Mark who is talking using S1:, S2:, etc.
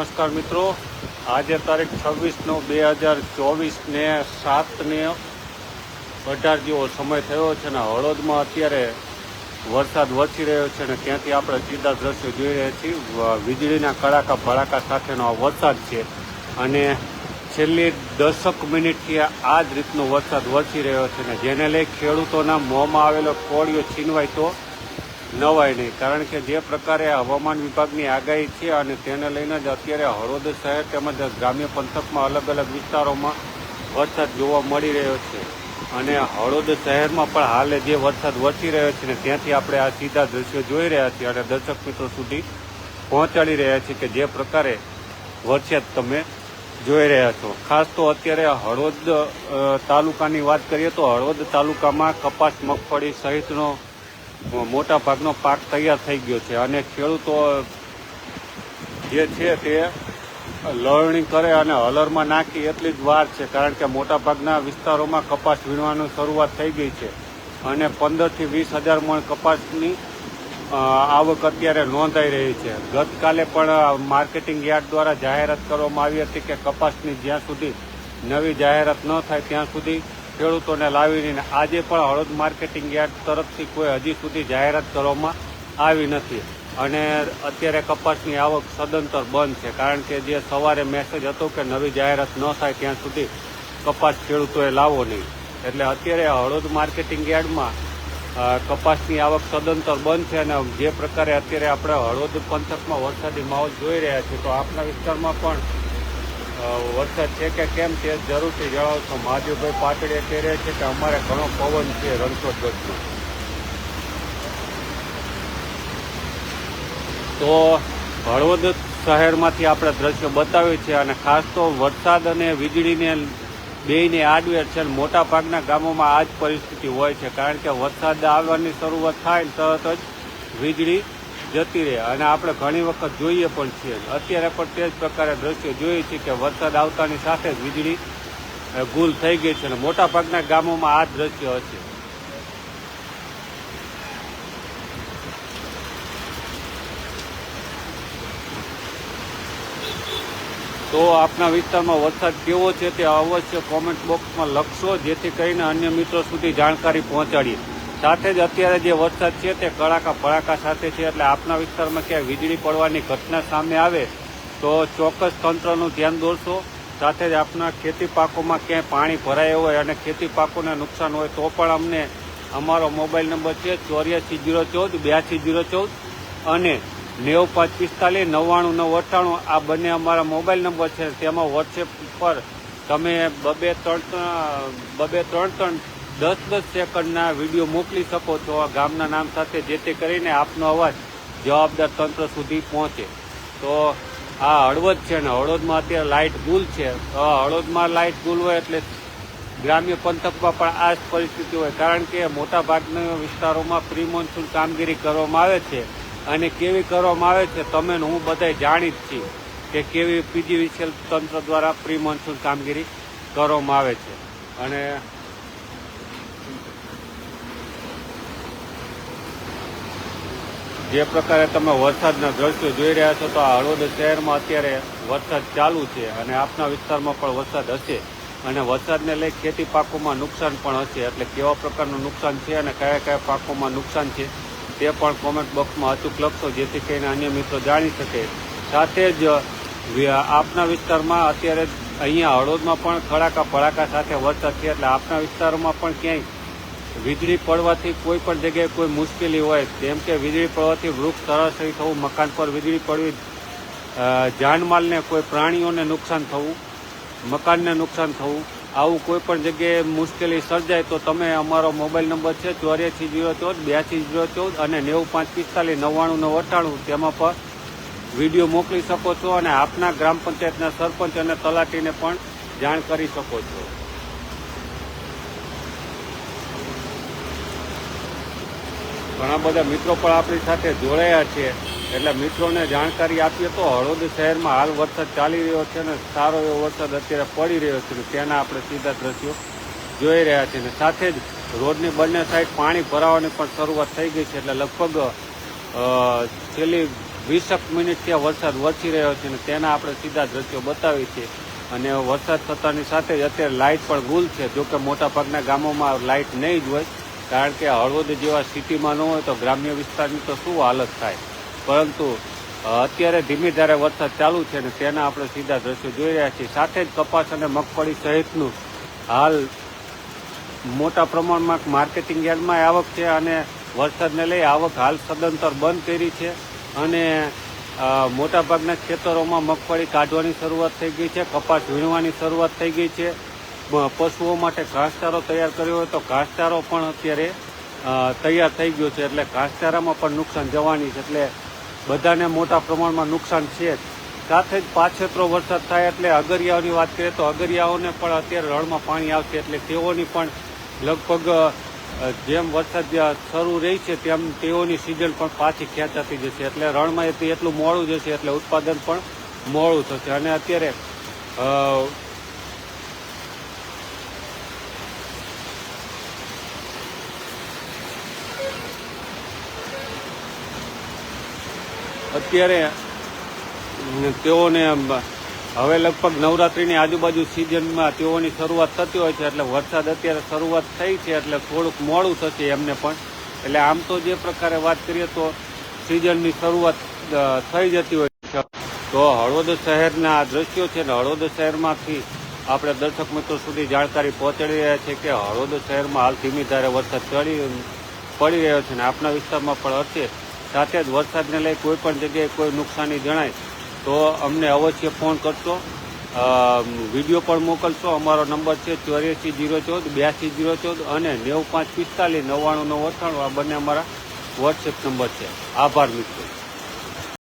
S1: નમસ્કાર મિત્રો. આજે તારીખ છવ્વીસ નવ બે હજાર ચોવીસને સાતને અઢાર જેવો સમય થયો છે ને હળોદમાં અત્યારે વરસાદ વરસી રહ્યો છે ને ત્યાંથી આપણે સીધા દ્રશ્યો જોઈ રહ્યા છીએ. વીજળીના કડાકા ભડાકા સાથેનો આ વરસાદ છે અને છેલ્લી દસક મિનિટથી આ જ રીતનો વરસાદ વરસી રહ્યો છે ને જેને લઈ ખેડૂતોના મોંમાં આવેલો કોળિયો છીનવાય તો નવાય નહીં. કારણ કે જે પ્રકારે હવામાન વિભાગની આગાહી છે અને તેને લઈને જ અત્યારે હળવદ શહેર તેમજ ગ્રામ્ય પંથકમાં અલગ અલગ વિસ્તારોમાં વરસાદ જોવા મળી રહ્યો છે. અને હળવદ શહેરમાં પણ હાલે જે વરસાદ વરસી રહ્યો છે ને ત્યાંથી આપણે આ સીધા દ્રશ્યો જોઈ રહ્યા છીએ અને દર્શક મિત્રો સુધી પહોંચાડી રહ્યા છીએ કે જે પ્રકારે વરસાદ તમે જોઈ રહ્યા છો. ખાસ તો અત્યારે હળવદ તાલુકાની વાત કરીએ તો હળવદ તાલુકામાં કપાસ, મગફળી સહિતનો મોટા ભાગનો પાક તૈયાર થઈ ગયો છે. અને ખેડૂતો જે છે તે લણણી કરે અને હલરમાં નાખી એટલી જ વાર છે, કારણ કે મોટાભાગના વિસ્તારોમાં કપાસ વીણવાની શરૂઆત થઈ ગઈ છે. અને પંદરથી વીસ હજાર મણ કપાસની આવક અત્યારે નોંધાઈ રહી છે. ગતકાલે પણ માર્કેટિંગ યાર્ડ દ્વારા જાહેરાત કરવામાં આવી હતી કે કપાસની જ્યાં સુધી નવી જાહેરાત ન થાય, ત્યાં સુધી ખેડૂતોને લાવીને આજે પણ હળદ માર્કેટિંગ યાર્ડ તરફથી કોઈ હજી સુધી જાહેરાત કરવામાં આવી નથી. અને અત્યારે કપાસની આવક સદંતર બંધ છે. કારણ કે જે સવારે મેસેજ હતો કે નવી જાહેરાત ન થાય ત્યાં સુધી કપાસ ખેડૂતોએ લાવવો નહીં. એટલે અત્યારે હળદ માર્કેટિંગ યાર્ડમાં કપાસની આવક સદંતર બંધ છે અને જે પ્રકારે અત્યારે આપણે હળવદ પંથકમાં વરસાદી માહોલ જોઈ રહ્યા છીએ, તો આપણા વિસ્તારમાં પણ વરસાદ છે કે કેમ તે જરૂરથી જણાવશો. મહાદેવભાઈ પાટડીએ કહી છે કે અમારે ઘણો પવન છે રણછોડ તો હળવદ શહેરમાંથી આપણે દ્રશ્ય બતાવ્યું છે અને ખાસ તો વરસાદ અને વીજળીને બેયને આડવેર છે અને મોટા ભાગના ગામોમાં આ જ પરિસ્થિતિ હોય છે. કારણ કે વરસાદ આવવાની શરૂઆત થાય તરત જ વીજળી જતી રહે. અને આપણે ઘણી વખત જોઈએ પણ છીએ. અત્યારે પણ તે જ પ્રકારે દ્રશ્યો જોઈએ છીએ કે વરસાદ આવતાની સાથે જ વીજળી ગુલ થઈ ગઈ છે અને મોટાભાગના ગામોમાં આ દ્રશ્યો હશે. તો આપના વિસ્તારમાં વરસાદ કેવો છે તે અવશ્ય કોમેન્ટ બોક્સમાં લખશો, જેથી કરીને અન્ય મિત્રો સુધી જાણકારી પહોંચાડીએ. સાથે જ અત્યારે જે વરસાદ છે તે કડાકા ભડાકા સાથે છે એટલે આપના વિસ્તારમાં ક્યાંય વીજળી પડવાની ઘટના સામે આવે તો ચોક્કસ તંત્રનું ધ્યાન દોરશો. સાથે જ આપના ખેતી પાકોમાં ક્યાંય પાણી ભરાયું હોય અને ખેતી પાકોને નુકસાન હોય તો પણ અમને અમારો મોબાઈલ નંબર છે ચોર્યાસી જીરો ચૌદ, બ્યાસી જીરો ચૌદ અને નેવું પાંચ પિસ્તાલીસ, નવ્વાણું નવ અઠ્ઠાણું આ બંને અમારા મોબાઈલ નંબર છે. તેમાં વોટ્સએપ પર તમે બબે ત્રણ બબે ત્રણ ત્રણ દસ દસ સેકન્ડના વીડિયો મોકલી શકો છો. આ ગામના નામ સાથે જેથી કરીને આપનો અવાજ જવાબદાર તંત્ર સુધી પહોંચે. તો આ હળવદ છે ને, હળવદમાં અત્યારે લાઇટ ગુલ છે. તો હળવદમાં લાઇટ ગુલ હોય એટલે ગ્રામ્ય પંથકમાં પણ આ જ પરિસ્થિતિ હોય. કારણ કે મોટાભાગના વિસ્તારોમાં પ્રી મોન્સૂન કામગીરી કરવામાં આવે છે અને કેવી કરવામાં આવે છે તમે હું બધા જાણી જ છીએ કે કેવી પીજીવીસીએલ તંત્ર દ્વારા પ્રી મોન્સૂન કામગીરી કરવામાં આવે છે. અને જે પ્રકારે તમે વરસાદના દ્રશ્યો જોઈ રહ્યા છો, તો આ હળવદ શહેરમાં અત્યારે વરસાદ ચાલુ છે અને આપના વિસ્તારમાં પણ વરસાદ હશે. અને વરસાદને લઈ ખેતી પાકોમાં નુકસાન પણ હશે. એટલે કેવા પ્રકારનું નુકસાન છે અને કયા કયા પાકોમાં નુકસાન છે, તે પણ કોમેન્ટ બોક્સમાં અચૂક લખશો, જેથી કરીને અન્ય મિત્રો જાણી શકે. સાથે જ આપના વિસ્તારમાં અત્યારે અહીંયા હળવદમાં પણ ખડાકા ભડાકા સાથે વરસાદ છે, એટલે આપના વિસ્તારમાં પણ ક્યાંય વીજળી પડવાથી કોઈ પણ જગ્યાએ કોઈ મુશ્કેલી હોય, જેમ કે વીજળી પડવાથી વૃક્ષ તરાશરી થવું, મકાન પર વીજળી પડવી જાનમાલને કોઈ પ્રાણીઓને નુકસાન થવું, મકાનને નુકસાન થવું, આવું કોઈ પણ જગ્યાએ મુશ્કેલી સર્જાય તો તમે અમારો મોબાઈલ નંબર છે ચોર્યાસી જીરો ચૌદ, બ્યાસી જીરો ચૌદ અને નેવું પાંચ પિસ્તાલીસ નવ્વાણું નવ અઠ્ઠાણું તેમાં પર વીડિયો મોકલી શકો છો અને આપના ગ્રામ પંચાયતના સરપંચ અને તલાટીને પણ જાણ કરી શકો છો. ઘણા બધા મિત્રો પણ આપણી સાથે જોડાયા છે. એટલે મિત્રોને જાણકારી આપીએ તો હળવદ શહેરમાં હાલ વરસાદ ચાલી રહ્યો છે અને સારો એવો વરસાદ અત્યારે પડી રહ્યો છે. તેના આપણે સીધા દ્રશ્યો જોઈ રહ્યા છીએ અને સાથે જ રોડની બંને સાઈડ પાણી ભરાવાની પણ શરૂઆત થઈ ગઈ છે. એટલે લગભગ છેલ્લી વીસક મિનિટ ત્યાં વરસાદ વરસી રહ્યો છે અને તેના આપણે સીધા દ્રશ્યો બતાવીએ છીએ. અને વરસાદ થતાની સાથે જ અત્યારે લાઇટ પણ ગુલ છે. જોકે મોટાભાગના ગામોમાં લાઇટ નહીં જ હોય. કારણ કે હળવદ જેવા સિટીમાં ન હોય તો ગ્રામ્ય વિસ્તારની તો શું હાલત થાય? પરંતુ અત્યારે ધીમી ધારે વરસાદ ચાલુ છે અને તેના આપણે સીધા દ્રશ્યો જોઈ રહ્યા છીએ. સાથે જ કપાસ અને મગફળી સહિતનું હાલ મોટા પ્રમાણમાં માર્કેટિંગ યાર્ડમાં આવક છે અને વરસાદને લઈ આવક હાલ સદંતર બંધ કરી છે અને મોટાભાગના ખેતરોમાં મગફળી કાઢવાની શરૂઆત થઈ ગઈ છે, કપાસ વીણવાની શરૂઆત થઈ ગઈ છે. પશુઓ માટે ઘાસચારો તૈયાર કર્યો હોય તો ઘાસચારો પણ અત્યારે તૈયાર થઈ ગયો છે. એટલે ઘાસચારામાં પણ નુકસાન જવાની છે. એટલે બધાને મોટા પ્રમાણમાં નુકસાન છે જ. સાથે જ પાછેતરો વરસાદ થાય એટલે અગરિયાઓની વાત કરીએ તો અગરિયાઓને પણ અત્યારે રણમાં પાણી આવશે. એટલે તેઓની પણ લગભગ જેમ વરસાદ શરૂ રહી છે તેમ તેઓની સિઝન પણ પાછી ખેંચાતી જશે. એટલે રણમાં એટલું મોડું જશે એટલે ઉત્પાદન પણ મોડું થશે. અને અત્યારે અત્યારે તેઓને હવે લગભગ નવરાત્રિની આજુબાજુ સિઝનમાં તેઓની શરૂઆત થતી હોય છે, એટલે વરસાદ અત્યારે શરૂઆત થઈ છે, એટલે થોડુંક મોડું થશે એમને પણ. એટલે આમ તો જે પ્રકારે વાત કરીએ તો સિઝનની શરૂઆત થઈ જતી હોય છે. તો હળવદ શહેરના આ દ્રશ્યો છે ને, હળવદ શહેરમાંથી આપણે દર્શક મિત્રો સુધી જાણકારી પહોંચાડી રહ્યા છે કે હળવદ શહેરમાં હાલ ધીમી ધારે વરસાદ ચડી, પડી રહ્યો છે ને, આપના વિસ્તારમાં પણ હશે. સાથે જ વરસાદને લઈ કોઈ પણ જગ્યાએ કોઈ નુકસાની જણાય તો અમને અવશ્ય ફોન કરશો. વીડિયો પણ મોકલશો. અમારો નંબર છે ચોર્યાસી જીરો ચૌદ, બ્યાસી જીરો ચૌદ અને નેવું પાંચ પિસ્તાલીસ, નવ્વાણું નવ અઠ્ઠાણું. આ બંને અમારા વોટ્સએપ નંબર છે. આભાર મિત્રો.